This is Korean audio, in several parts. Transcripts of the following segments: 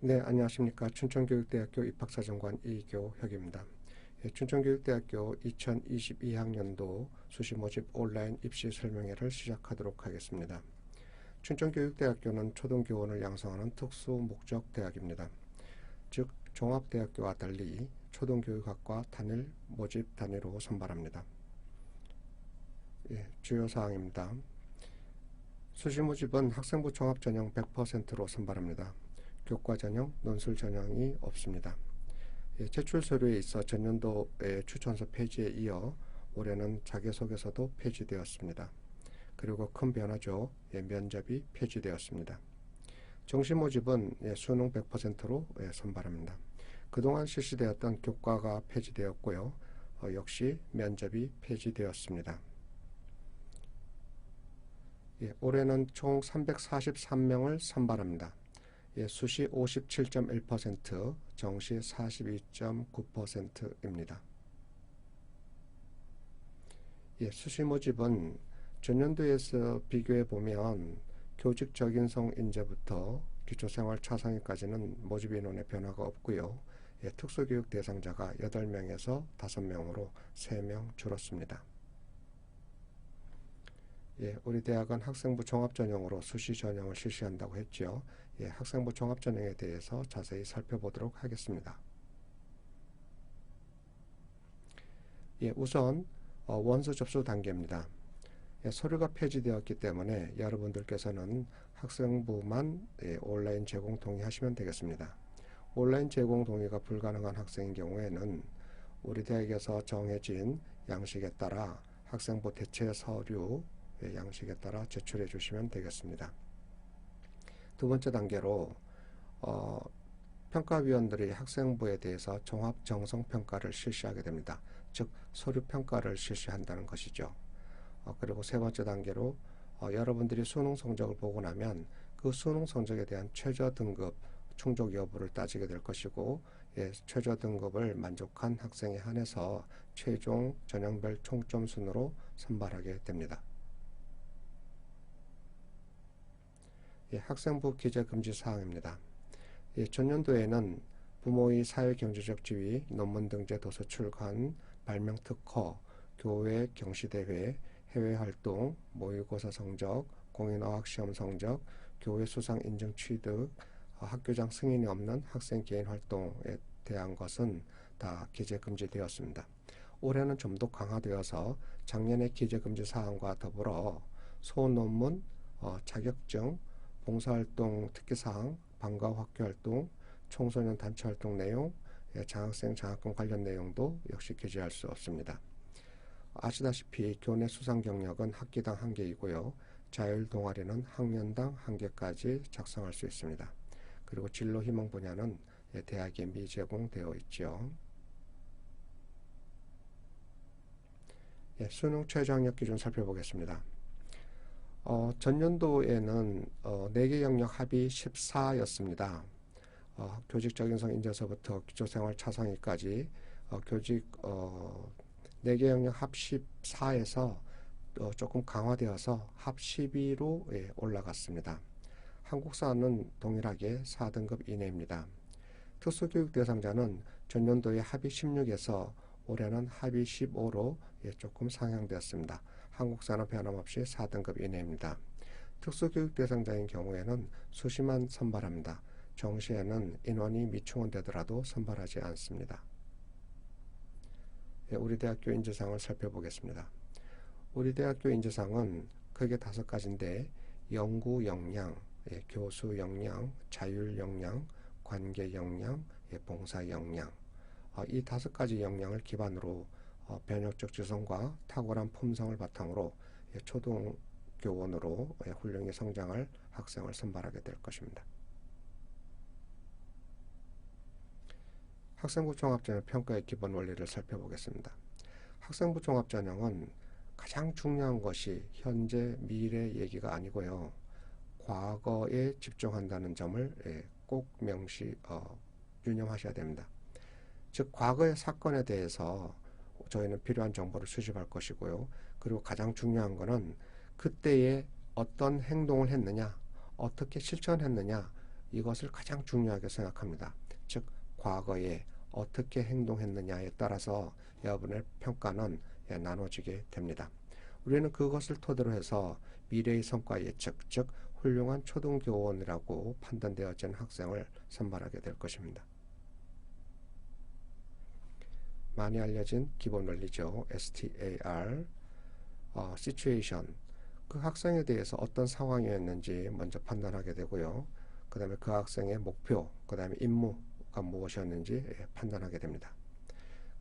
네, 안녕하십니까. 춘천교육대학교 입학사정관 이교혁입니다. 예, 춘천교육대학교 2022학년도 수시 모집 온라인 입시 설명회를 시작하도록 하겠습니다. 춘천교육대학교는 초등교원을 양성하는 특수 목적 대학입니다. 즉, 종합대학교와 달리 초등교육학과 단일 모집 단위로 선발합니다. 예, 주요 사항입니다. 수시 모집은 학생부 종합 전형 100%로 선발합니다. 교과 전형, 논술 전형이 없습니다. 예, 제출 서류에 있어 전년도의 추천서 폐지에 이어 올해는 자기소개서도 폐지되었습니다. 그리고 큰 변화죠. 예, 면접이 폐지되었습니다. 정시 모집은 예, 수능 100%로 예, 선발합니다. 그동안 실시되었던 교과가 폐지되었고요. 어, 역시 면접이 폐지되었습니다. 예, 올해는 총 343명을 선발합니다. 예, 수시 57.1%, 정시 42.9%입니다. 예, 수시 모집은 전년도에서 비교해 보면 교직 적인성 인재부터 기초생활 차상위까지는 모집 인원의 변화가 없고요. 예, 특수교육 대상자가 8명에서 5명으로 3명 줄었습니다. 예, 우리 대학은 학생부 종합전형으로 수시 전형을 실시한다고 했죠. 예, 학생부 종합전형에 대해서 자세히 살펴보도록 하겠습니다. 예, 우선 어, 원서 접수 단계입니다. 예, 서류가 폐지되었기 때문에 여러분들께서는 학생부만 예, 온라인 제공 동의하시면 되겠습니다. 온라인 제공 동의가 불가능한 학생인 경우에는 우리 대학에서 정해진 양식에 따라 학생부 대체 서류 예, 양식에 따라 제출해 주시면 되겠습니다. 두 번째 단계로 어, 평가위원들이 학생부에 대해서 종합 정성 평가를 실시하게 됩니다. 즉 서류 평가를 실시한다는 것이죠. 어, 그리고 세 번째 단계로 어, 여러분들이 수능 성적을 보고 나면 그 수능 성적에 대한 최저 등급 충족 여부를 따지게 될 것이고 예, 최저 등급을 만족한 학생에 한해서 최종 전형별 총점 순으로 선발하게 됩니다. 예, 학생부 기재 금지 사항입니다. 예, 전년도에는 부모의 사회경제적 지위, 논문 등재 도서 출간, 발명 특허, 교회 경시대회, 해외활동, 모의고사 성적, 공인어학 시험 성적, 교회 수상 인증 취득, 어, 학교장 승인이 없는 학생 개인 활동에 대한 것은 다 기재 금지되었습니다. 올해는 좀 더 강화되어서 작년의 기재 금지 사항과 더불어 소논문, 어, 자격증, 봉사활동 특기사항, 방과 학교활동, 청소년 단체활동 내용, 예, 장학생 장학금 관련 내용도 역시 게재할 수 없습니다. 아시다시피 교내 수상 경력은 학기당 한 개이고요. 자율 동아리는 학년당 한 개까지 작성할 수 있습니다. 그리고 진로 희망 분야는 예, 대학에 미제공되어 있죠. 예, 수능 최저 학력 기준 살펴보겠습니다. 어, 전년도에는 어, 4개 영역 합이 14였습니다. 어, 교직적인성 인재서부터 기초생활 차상위까지 어, 교직 어, 4개 영역 합 14에서 어, 조금 강화되어서 합 12로 예, 올라갔습니다. 한국사는 동일하게 4등급 이내입니다. 특수교육 대상자는 전년도에 합이 16에서 올해는 합의 15로 예, 조금 상향되었습니다. 한국사는 변함없이 4등급 이내입니다. 특수교육 대상자인 경우에는 수시만 선발합니다. 정시에는 인원이 미충원되더라도 선발하지 않습니다. 예, 우리 대학교 인재상을 살펴보겠습니다. 우리 대학교 인재상은 크게 다섯 가지인데 연구 역량, 예, 교수 역량, 자율 역량, 관계 역량, 예, 봉사 역량 어, 이 다섯 가지 역량을 기반으로 어, 변혁적 지성과 탁월한 품성을 바탕으로 예, 초등교원으로 예, 훌륭히 성장할 학생을 선발하게 될 것입니다. 학생부 종합전형 평가의 기본 원리를 살펴보겠습니다. 학생부 종합전형은 가장 중요한 것이 현재 미래 얘기가 아니고요. 과거에 집중한다는 점을 예, 꼭 명시 어, 유념하셔야 됩니다. 즉 과거의 사건에 대해서 저희는 필요한 정보를 수집할 것이고요. 그리고 가장 중요한 것은 그때에 어떤 행동을 했느냐, 어떻게 실천했느냐, 이것을 가장 중요하게 생각합니다. 즉 과거에 어떻게 행동했느냐에 따라서 여러분의 평가는 예, 나눠지게 됩니다. 우리는 그것을 토대로 해서 미래의 성과 예측, 즉 훌륭한 초등교원이라고 판단되어진 학생을 선발하게 될 것입니다. 많이 알려진 기본 원리죠. STAR, 어, situation. 그 학생에 대해서 어떤 상황이었는지 먼저 판단하게 되고요. 그 다음에 그 학생의 목표, 그 다음에 임무가 무엇이었는지 예, 판단하게 됩니다.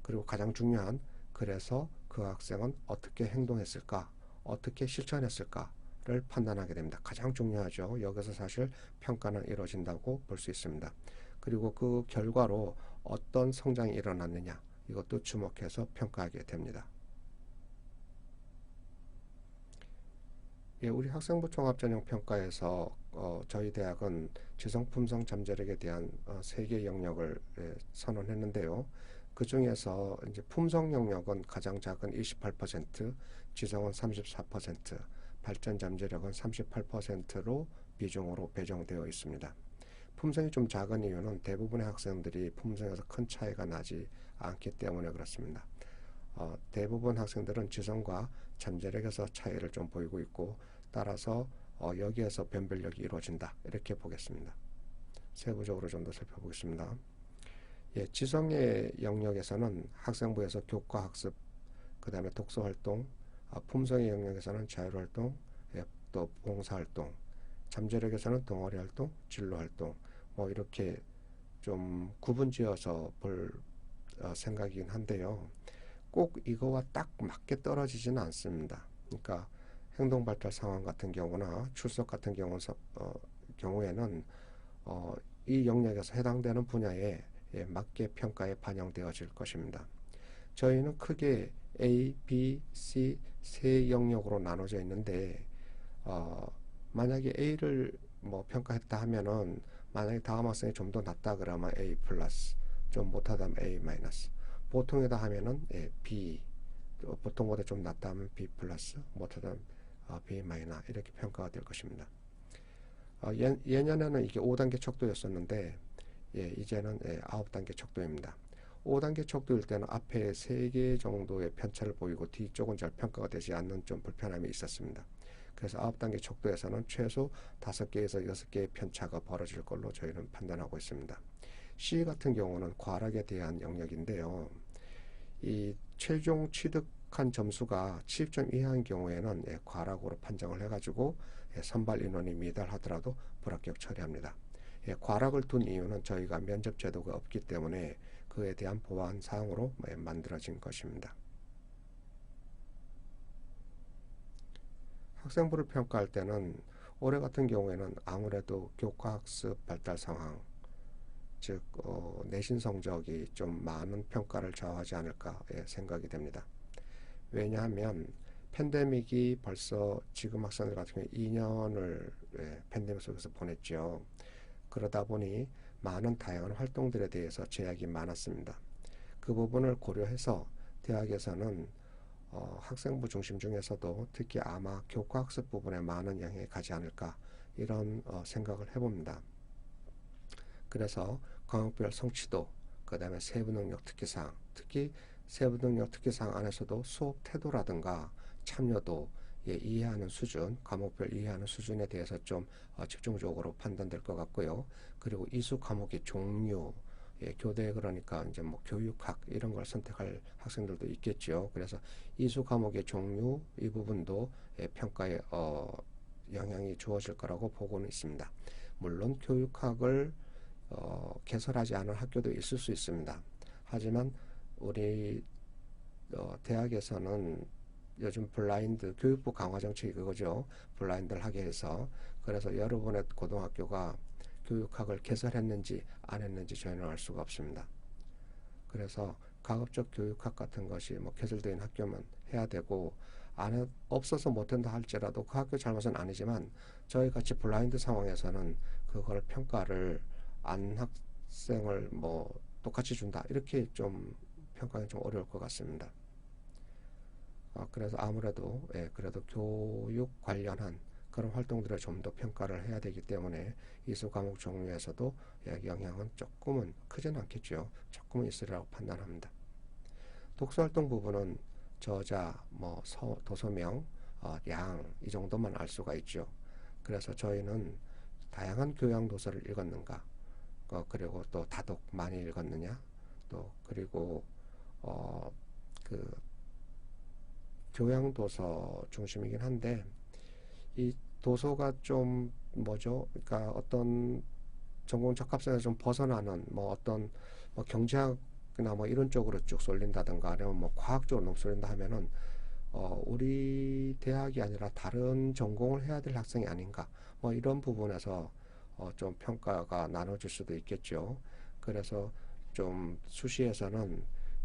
그리고 가장 중요한 그래서 그 학생은 어떻게 행동했을까, 어떻게 실천했을까를 판단하게 됩니다. 가장 중요하죠. 여기서 사실 평가는 이루어진다고 볼 수 있습니다. 그리고 그 결과로 어떤 성장이 일어났느냐, 이것도 주목해서 평가하게 됩니다. 예, 우리 학생부 종합전형 평가에서 어, 저희 대학은 지성품성 잠재력에 대한 어, 세개 영역을 예, 선언했는데요. 그 중에서 이제 품성 영역은 가장 작은 28%, 지성은 34%, 발전 잠재력은 38%로 비중으로 배정되어 있습니다. 품성이 좀 작은 이유는 대부분의 학생들이 품성에서 큰 차이가 나지 않기 때문에 그렇습니다. 어, 대부분 학생들은 지성과 잠재력에서 차이를 좀 보이고 있고 따라서 어, 여기에서 변별력이 이루어진다 이렇게 보겠습니다. 세부적으로 좀 더 살펴보겠습니다. 예, 지성의 영역에서는 학생부에서 교과 학습, 그 다음에 독서 활동, 아, 품성의 영역에서는 자율 활동, 예, 또 봉사 활동, 잠재력에서는 동아리 활동, 진로 활동, 뭐 이렇게 좀 구분지어서 볼 어, 생각이긴 한데요. 꼭 이거와 딱 맞게 떨어지지는 않습니다. 그러니까 행동 발달 상황 같은 경우나 출석 같은 경우, 어, 경우에는 어, 이 영역에서 해당되는 분야에 예, 맞게 평가에 반영되어질 것입니다. 저희는 크게 A, B, C 세 영역으로 나눠져 있는데 어, 만약에 A를 뭐 평가했다 하면은 만약에 다음 학생이 좀 더 낫다 그러면 A 플러스 좀 못하다 면 A 마이너스 보통이다 하면은 예, B 보통보다 좀 낫다 하면 B 플러스 못하다 면 어, B 마이너 이렇게 평가가 될 것입니다. 어, 예, 예년에는 이게 5단계 척도였었는데 예, 이제는 예, 9단계 척도입니다. 5단계 척도일 때는 앞에 3개 정도의 편차를 보이고 뒤쪽은 잘 평가가 되지 않는 좀 불편함이 있었습니다. 그래서 9단계 척도에서는 최소 5개에서 6개의 편차가 벌어질 걸로 저희는 판단하고 있습니다. C 같은 경우는 과락에 대한 영역인데요. 이 최종 취득한 점수가 70점 이하인 경우에는 예, 과락으로 판정을 해가지고 예, 선발 인원이 미달하더라도 불합격 처리합니다. 예, 과락을 둔 이유는 저희가 면접 제도가 없기 때문에 그에 대한 보완 사항으로 예, 만들어진 것입니다. 학생부를 평가할 때는 올해 같은 경우에는 아무래도 교과학습 발달 상황, 즉 어, 내신 성적이 좀 많은 평가를 좌우하지 않을까 예, 생각이 됩니다. 왜냐하면 팬데믹이 벌써 지금 학생들 같은 경우 2년을 예, 팬데믹 속에서 보냈죠. 그러다 보니 많은 다양한 활동들에 대해서 제약이 많았습니다. 그 부분을 고려해서 대학에서는 어, 학생부 중심 중에서도 특히 아마 교과학습 부분에 많은 영향이 가지 않을까 이런 어, 생각을 해봅니다. 그래서 과목별 성취도, 그 다음에 세부능력 특기사항, 특히 세부능력 특기사항 안에서도 수업 태도라든가 참여도, 예, 이해하는 수준, 과목별 이해하는 수준에 대해서 좀 어, 집중적으로 판단될 것 같고요. 그리고 이수 과목의 종류, 예, 교대 그러니까 이제 뭐 교육학 이런 걸 선택할 학생들도 있겠죠. 그래서 이수 과목의 종류 이 부분도 예, 평가에 어, 영향이 주어질 거라고 보고는 있습니다. 물론 교육학을 어, 개설하지 않은 학교도 있을 수 있습니다. 하지만 우리 어, 대학에서는 요즘 블라인드 교육부 강화 정책이 그거죠. 블라인드를 하게 해서 그래서 여러분의 고등학교가 교육학을 개설했는지 안 했는지 저희는 알 수가 없습니다. 그래서 가급적 교육학 같은 것이 뭐 개설된 학교만 해야 되고 안 해, 없어서 못한다 할지라도 그 학교 잘못은 아니지만 저희 같이 블라인드 상황에서는 그걸 평가를 안 학생을 뭐 똑같이 준다 이렇게 좀 평가는 좀 어려울 것 같습니다. 어, 그래서 아무래도 예, 그래도 교육 관련한 그런 활동들을 좀 더 평가를 해야 되기 때문에 이수 과목 종류에서도 예, 영향은 조금은 크지는 않겠죠. 조금은 있으리라고 판단합니다. 독서 활동 부분은 저자, 뭐 서, 도서명, 어, 양 이 정도만 알 수가 있죠. 그래서 저희는 다양한 교양 도서를 읽었는가, 어, 그리고 또 다독 많이 읽었느냐, 또 그리고 어, 그 교양 도서 중심이긴 한데 이 도서가 좀 뭐죠? 그러니까 어떤 전공 적합성에서 좀 벗어나는 뭐 어떤 뭐 경제학이나 뭐 이런 쪽으로 쭉 쏠린다든가 아니면 뭐 과학적으로 너무 쏠린다 하면은 어 우리 대학이 아니라 다른 전공을 해야 될 학생이 아닌가 뭐 이런 부분에서 어 좀 평가가 나눠질 수도 있겠죠. 그래서 좀 수시에서는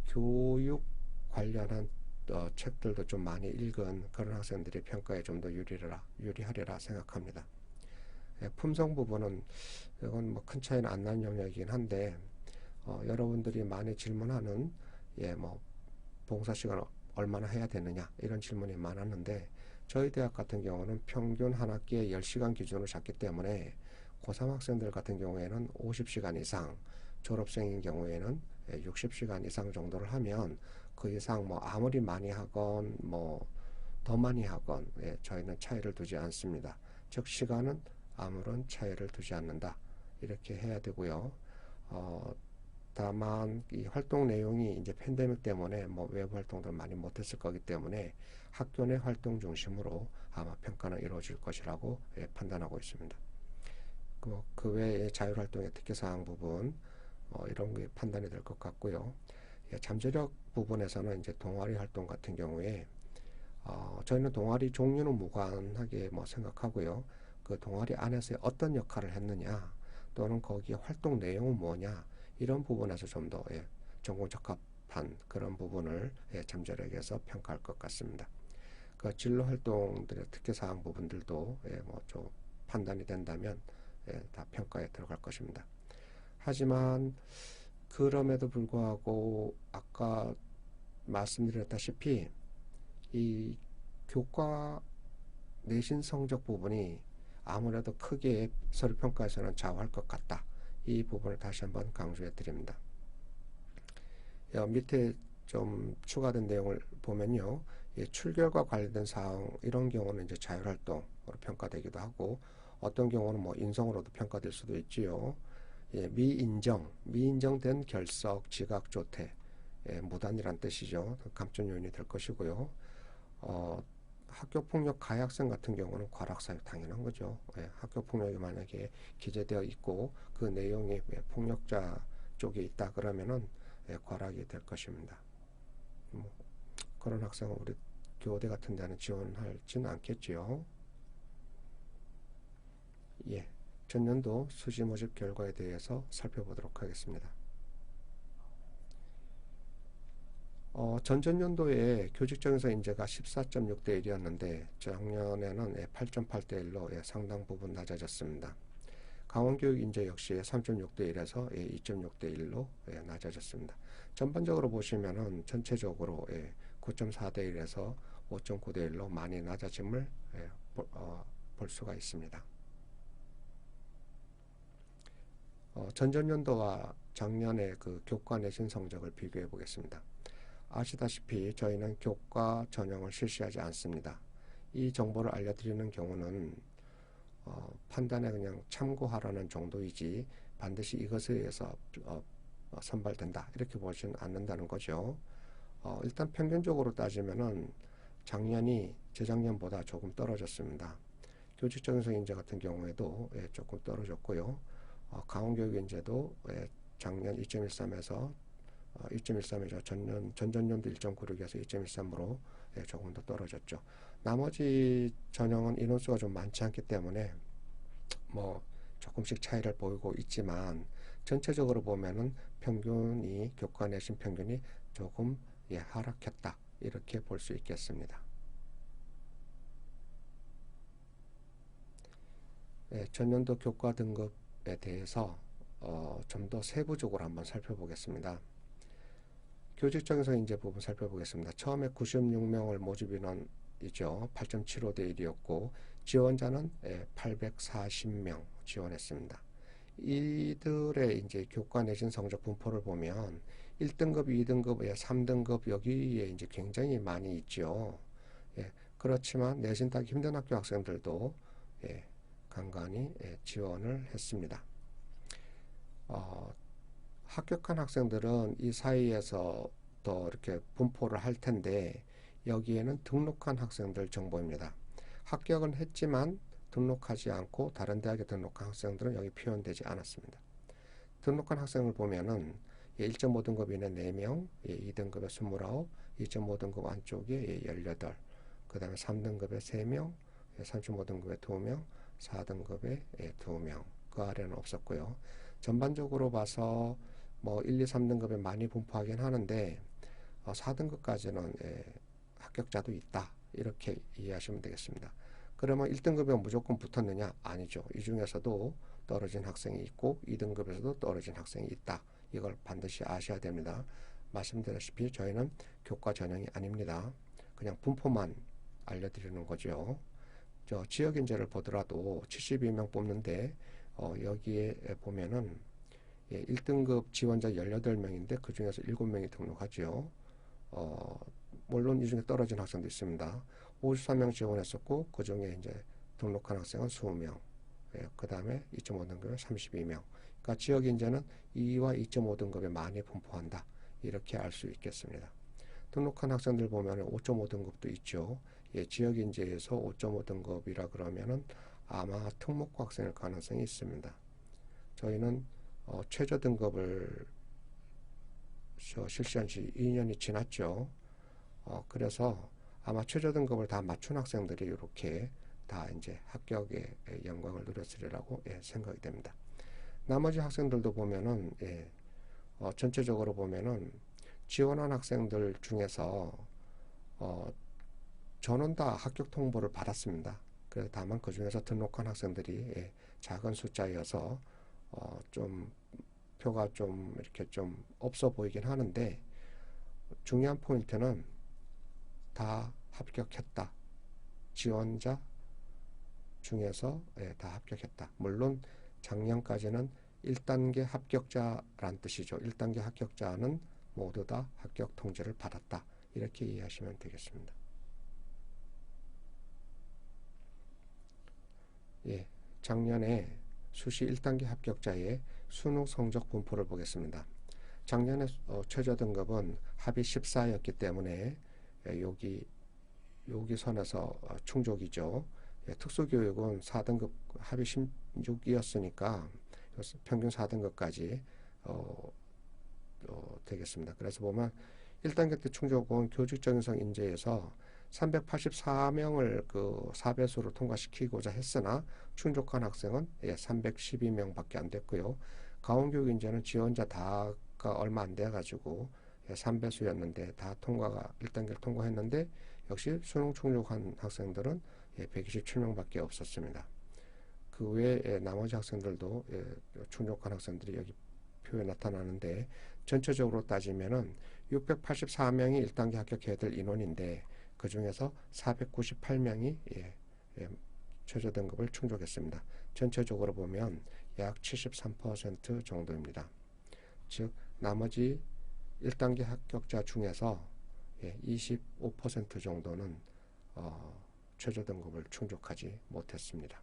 교육 관련한 어, 책들도 좀 많이 읽은 그런 학생들이 평가에 좀 더 유리하라, 유리하리라 생각합니다. 예, 품성 부분은 이건 뭐 큰 차이는 안 나는 영역이긴 한데 어, 여러분들이 많이 질문하는 예, 뭐 봉사 시간 얼마나 해야 되느냐 이런 질문이 많았는데 저희 대학 같은 경우는 평균 한 학기에 10시간 기준으로 잡기 때문에 고3 학생들 같은 경우에는 50시간 이상 졸업생인 경우에는 60시간 예, 이상 정도를 하면 그 이상 뭐 아무리 많이 하건 뭐 더 많이 하건 예, 저희는 차이를 두지 않습니다. 즉 시간은 아무런 차이를 두지 않는다 이렇게 해야 되고요. 어, 다만 이 활동 내용이 이제 팬데믹 때문에 뭐 외부 활동들 많이 못했을 거기 때문에 학교 내 활동 중심으로 아마 평가는 이루어질 것이라고 예, 판단하고 있습니다. 그, 그 외에 자율활동의 특기사항 부분 어, 이런 게 판단이 될 것 같고요. 예, 잠재력 부분에서는 이제 동아리 활동 같은 경우에 어, 저희는 동아리 종류는 무관하게 뭐 생각하고요. 그 동아리 안에서 어떤 역할을 했느냐 또는 거기에 활동 내용은 뭐냐 이런 부분에서 좀더 예, 전공 적합한 그런 부분을 예, 잠재력에서 평가할 것 같습니다. 그 진로 활동들의 특혜 사항 부분들도 예, 뭐좀 판단이 된다면 예, 다 평가에 들어갈 것입니다. 하지만 그럼에도 불구하고 아까 말씀드렸다시피 이 교과 내신 성적 부분이 아무래도 크게 서류 평가에서는 좌우할 것 같다. 이 부분을 다시 한번 강조해 드립니다. 밑에 좀 추가된 내용을 보면요. 예, 출결과 관련된 사항 이런 경우는 이제 자율활동으로 평가되기도 하고 어떤 경우는 뭐 인성으로도 평가될 수도 있지요. 예, 미인정, 미인정된 결석, 지각, 조퇴, 예, 무단이란 뜻이죠. 감점 요인이 될 것이고요. 어, 학교 폭력 가해 학생 같은 경우는 과락 사유 당연한 거죠. 예, 학교 폭력이 만약에 기재되어 있고 그 내용이 예, 폭력자 쪽에 있다 그러면은 예, 과락이 될 것입니다. 뭐, 그런 학생은 우리 교대 같은 데는 지원하지는 않겠지요. 예. 전년도 수시 모집 결과에 대해서 살펴보도록 하겠습니다. 어, 전전년도에 교직정에서 인재가 14.6대 1이었는데 작년에는 8.8대 예, 1로 예, 상당 부분 낮아졌습니다. 강원교육 인재 역시 3.6대 1에서 2.6대 1로 낮아졌습니다. 전반적으로 보시면은 전체적으로 9.4대 1에서 5.9대 1로 많이 낮아짐을 어, 볼 수가 있습니다. 어, 전전년도와 작년의 그 교과 내신 성적을 비교해 보겠습니다. 아시다시피 저희는 교과 전형을 실시하지 않습니다. 이 정보를 알려드리는 경우는 어, 판단에 그냥 참고하라는 정도이지 반드시 이것에 의해서 어, 어 선발된다 이렇게 보지는 않는다는 거죠. 어, 일단 평균적으로 따지면은 작년이 재작년보다 조금 떨어졌습니다. 교직정서 인재 같은 경우에도 예, 조금 떨어졌고요. 어, 강원교육인재도 예, 작년 2.13에서 어, 2.13이죠. 전년 전전년도 1.96에서 2.13으로 예, 조금 더 떨어졌죠. 나머지 전형은 인원수가 좀 많지 않기 때문에 뭐 조금씩 차이를 보이고 있지만 전체적으로 보면은 평균이 교과 내신 평균이 조금 예, 하락했다 이렇게 볼 수 있겠습니다. 예, 전년도 교과 등급 에 대해서 어, 좀 더 세부적으로 한번 살펴보겠습니다. 교직 정서 인재 부분 살펴보겠습니다. 처음에 96명을 모집 인원 1이죠. 8.75 대 1이었고 지원자는 840명 지원했습니다. 이들의 이제 교과 내신 성적 분포를 보면 1등급, 2등급, 3등급 여기에 이제 굉장히 많이 있죠. 예, 그렇지만 내신 따기 힘든 학교 학생들도 예, 간간히 예, 지원을 했습니다. 어, 합격한 학생들은 이 사이에서 또 이렇게 분포를 할 텐데 여기에는 등록한 학생들 정보입니다. 합격은 했지만 등록하지 않고 다른 대학에 등록한 학생들은 여기 표현되지 않았습니다. 등록한 학생을 보면은 1.5 등급 이내 4명, 2등급에 29, 2.5 등급 안쪽에 18, 그 다음에 3등급에 3명, 3.5등급에 2명, 4등급에 2명, 그 아래는 없었고요. 전반적으로 봐서 뭐 1, 2, 3등급에 많이 분포하긴 하는데 4등급까지는 어, 합격자도 있다. 이렇게 이해하시면 되겠습니다. 그러면 1등급에 무조건 붙었느냐? 아니죠. 이 중에서도 떨어진 학생이 있고 2등급에서도 떨어진 학생이 있다. 이걸 반드시 아셔야 됩니다. 말씀드렸다시피 저희는 교과 전형이 아닙니다. 그냥 분포만 알려드리는 거죠. 저 지역 인재를 보더라도 72명 뽑는데 어, 여기에 보면은 예, 1등급 지원자 18명인데 그 중에서 7명이 등록하죠. 어, 물론 이 중에 떨어진 학생도 있습니다. 53명 지원했었고 그 중에 이제 등록한 학생은 20명. 예, 그 다음에 2.5등급에 32명. 그러니까 지역 인재는 2와 2.5등급에 많이 분포한다. 이렇게 알 수 있겠습니다. 등록한 학생들 보면 5.5등급도 있죠. 예, 지역 인재에서 5.5 등급이라 그러면은 아마 특목고 학생일 가능성이 있습니다. 저희는 어, 최저 등급을 실시한 지 2년이 지났죠. 어, 그래서 아마 최저 등급을 다 맞춘 학생들이 이렇게 다 이제 합격의 영광을 누렸으리라고 예, 생각이 됩니다. 나머지 학생들도 보면은 예, 어, 전체적으로 보면은 지원한 학생들 중에서 어, 저는 다 합격 통보를 받았습니다. 그래서 다만 그 중에서 등록한 학생들이 예, 작은 숫자여서 어, 좀 표가 좀 이렇게 좀 없어 보이긴 하는데 중요한 포인트는 다 합격했다. 지원자 중에서 예, 다 합격했다. 물론 작년까지는 1단계 합격자란 뜻이죠. 1단계 합격자는 모두 다 합격 통지를 받았다. 이렇게 이해하시면 되겠습니다. 예, 작년에 수시 1단계 합격자의 수능 성적 분포를 보겠습니다. 작년에 어, 최저 등급은 합의 14였기 때문에 예, 여기 여기 선에서 어, 충족이죠. 예, 특수교육은 4등급 합의 16이었으니까 평균 4등급까지 어, 어, 되겠습니다. 그래서 보면 1단계 때 충족은 교직정성 인재에서 384명을 그 4배수로 통과시키고자 했으나 충족한 학생은 예, 312명밖에 안 됐고요. 가온교육 인재는 지원자 다가 얼마 안 돼 가지고 예, 3배수였는데 다 통과가 1단계를 통과했는데 역시 수능 충족한 학생들은 예, 127명밖에 없었습니다. 그 외에 예, 나머지 학생들도 예, 충족한 학생들이 여기 표에 나타나는데 전체적으로 따지면은 684명이 1단계 합격해야 될 인원인데 그 중에서 498명이 예, 예, 최저 등급을 충족했습니다. 전체적으로 보면 약 73% 정도입니다. 즉 나머지 1단계 합격자 중에서 예, 25% 정도는 어, 최저 등급을 충족하지 못했습니다.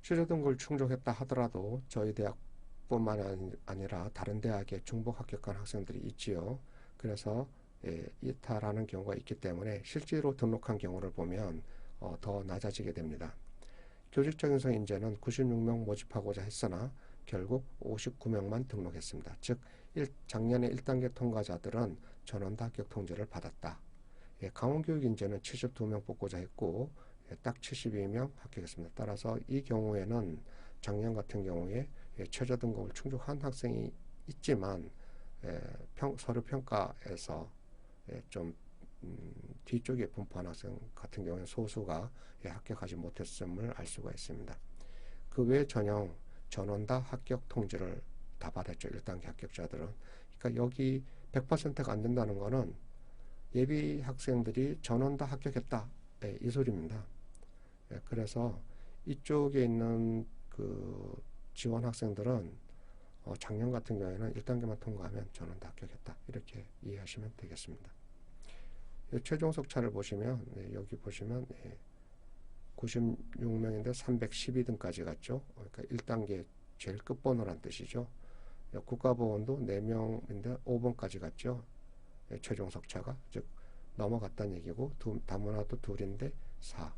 최저 등급을 충족했다 하더라도 저희 대학뿐만 아니라 다른 대학에 중복 합격한 학생들이 있지요. 그래서 예, 이탈하는 경우가 있기 때문에 실제로 등록한 경우를 보면 어, 더 낮아지게 됩니다. 교직적인 성 인재는 96명 모집하고자 했으나 결국 59명만 등록했습니다. 즉 일, 작년에 1단계 통과자들은 전원 다 합격 통지를 받았다. 예, 강원교육 인재는 72명 뽑고자 했고 예, 딱 72명 합격했습니다. 따라서 이 경우에는 작년 같은 경우에 예, 최저 등급을 충족한 학생이 있지만 예, 평, 서류 평가에서 예, 좀 음, 뒤쪽에 분포한 학생 같은 경우에 소수가 예, 합격하지 못했음을 알 수가 있습니다. 그 외 전형 전원 다 합격 통지를 다 받았죠. 1단계 합격자들은. 그러니까 여기 100%가 안 된다는 거는 예비 학생들이 전원 다 합격했다. 예, 이 소리입니다. 예, 그래서 이쪽에 있는 그 지원 학생들은 어, 작년 같은 경우에는 1단계만 통과하면 전원 다 합격했다. 이렇게 이해하시면 되겠습니다. 최종 석차를 보시면 네, 여기 보시면 예, 96명인데 312등까지 갔죠. 그러니까 1단계 제일 끝번호란 뜻이죠. 예, 국가보건도 4명인데 5번까지 갔죠. 예, 최종 석차가 즉 넘어갔다는 얘기고 두, 다문화도 둘인데 4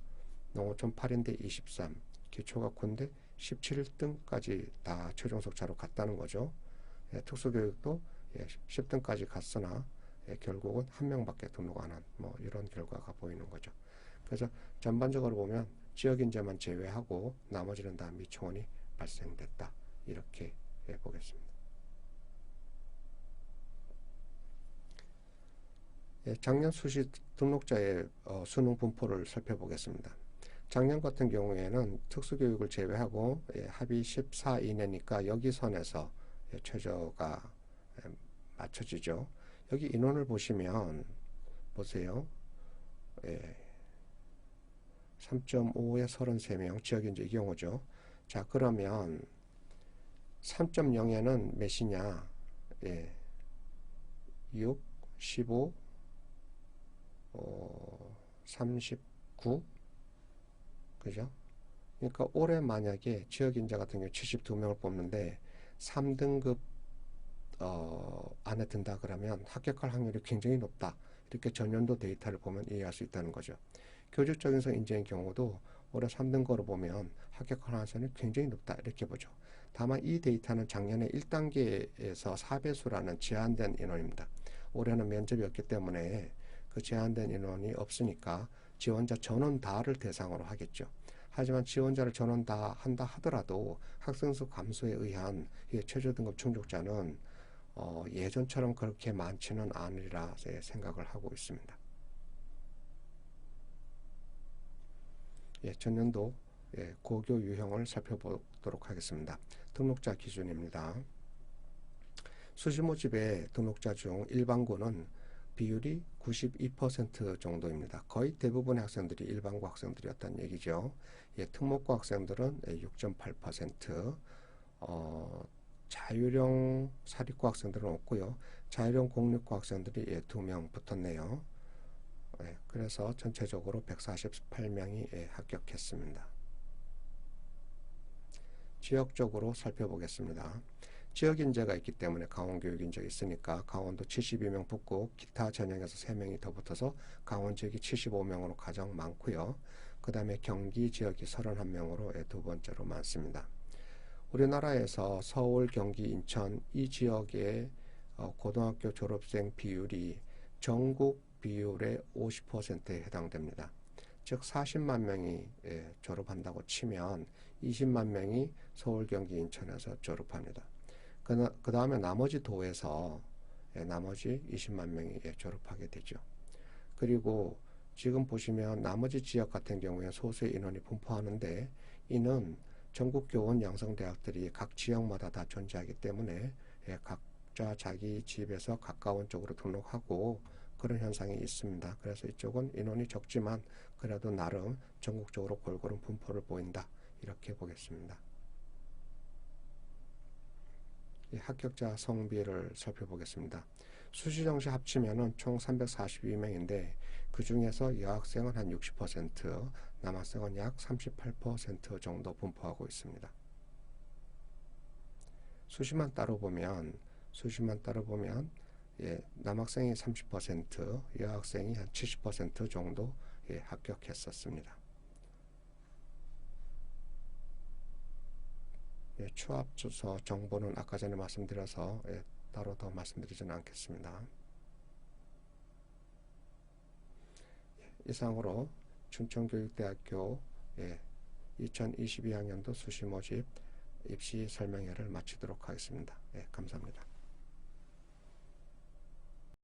농어촌 8인데 23 기초학군데 17등까지 다 최종 석차로 갔다는 거죠. 예, 특수교육도 예, 10등까지 갔으나 예, 결국은 한 명밖에 등록 안 한 뭐 이런 결과가 보이는 거죠. 그래서 전반적으로 보면 지역 인재만 제외하고 나머지는 다 미초원이 발생됐다 이렇게 예, 보겠습니다. 예, 작년 수시 등록자의 어, 수능 분포를 살펴보겠습니다. 작년 같은 경우에는 특수교육을 제외하고 예, 합의 14 이내니까 여기 선에서 예, 최저가 예, 맞춰지죠. 여기 인원을 보시면 보세요. 예, 3.5에 33명 지역인재 이 경우죠. 자 그러면 3.0에는 몇이냐 예, 6, 15, 어, 39 그죠? 그러니까 올해 만약에 지역인재 같은 경우 72명을 뽑는데 3등급 어, 안에 든다 그러면 합격할 확률이 굉장히 높다. 이렇게 전년도 데이터를 보면 이해할 수 있다는 거죠. 교직적인 성 인재의 경우도 올해 3등급으로 보면 합격할 가능성이 굉장히 높다. 이렇게 보죠. 다만 이 데이터는 작년에 1단계에서 4배수라는 제한된 인원입니다. 올해는 면접이 없기 때문에 그 제한된 인원이 없으니까 지원자 전원 다를 대상으로 하겠죠. 하지만 지원자를 전원 다 한다 하더라도 학생 수 감소에 의한 최저 등급 충족자는 어, 예전처럼 그렇게 많지는 않으리라 생각을 하고 있습니다. 예, 전년도 예, 고교 유형을 살펴보도록 하겠습니다. 등록자 기준입니다. 수시 모집의 등록자 중 일반고는 비율이 92% 정도입니다. 거의 대부분의 학생들이 일반고 학생들이었다는 얘기죠. 예, 특목고 학생들은 6.8%, 어, 자율형 사립고 학생들은 없고요. 자율형 공립고 학생들이 예, 2명 붙었네요. 예, 그래서 전체적으로 148명이 예, 합격했습니다. 지역적으로 살펴보겠습니다. 지역 인재가 있기 때문에 강원 교육 인재가 있으니까 강원도 72명 붙고 기타 전형에서 3명이 더 붙어서 강원 지역이 75명으로 가장 많고요. 그 다음에 경기 지역이 31명으로 예, 두 번째로 많습니다. 우리나라에서 서울, 경기, 인천 이 지역의 어, 고등학교 졸업생 비율이 전국 비율의 50%에 해당됩니다. 즉 40만 명이 예, 졸업한다고 치면 20만 명이 서울, 경기, 인천에서 졸업합니다. 그 다음에 나머지 도에서 예, 나머지 20만 명이 예, 졸업하게 되죠. 그리고 지금 보시면 나머지 지역 같은 경우에 소수의 인원이 분포하는데 이는 전국 교원 양성 대학들이 각 지역마다 다 존재하기 때문에 예, 각자 자기 집에서 가까운 쪽으로 등록하고 그런 현상이 있습니다. 그래서 이쪽은 인원이 적지만 그래도 나름 전국적으로 골고루 분포를 보인다. 이렇게 보겠습니다. 합격자 성비를 살펴보겠습니다. 수시정시 합치면 총 342명인데 그 중에서 여학생은 한 60%, 남학생은 약 38% 정도 분포하고 있습니다. 수시만 따로 보면 수시만 따로 보면 예, 남학생이 30%, 여학생이 한 70% 정도 예, 합격했었습니다. 예, 추합 주소 정보는 아까 전에 말씀드려서 예, 따로 더 말씀드리지는 않겠습니다. 예, 이상으로 춘천교육대학교 예, 2022학년도 수시 모집 입시 설명회를 마치도록 하겠습니다. 예, 감사합니다.